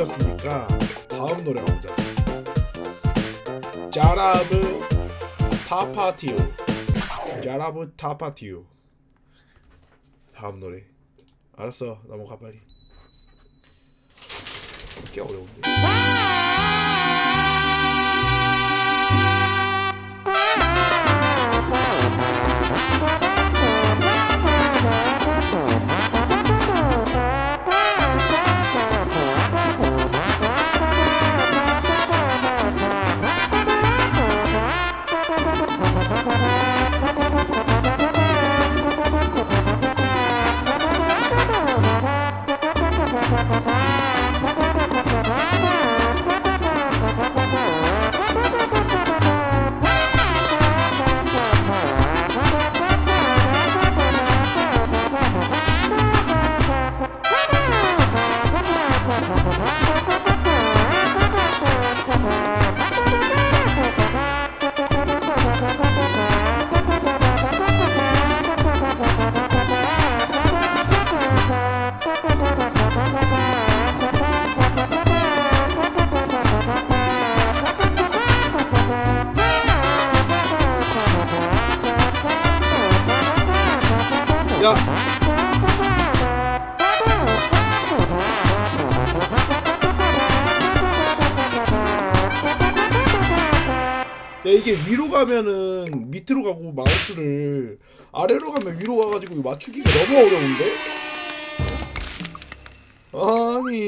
들었으니까 다음 노래 가보자. 자라브 타파티오. 자라브 타파티오. 다음 노래. 알았어 넘어가 빨리. 꽤 어려운데. 야. 야 이게 위로 가면은 밑으로 가고 마우스를 아래로 가면 위로 가가지고 맞추기가 너무 어려운데? 아니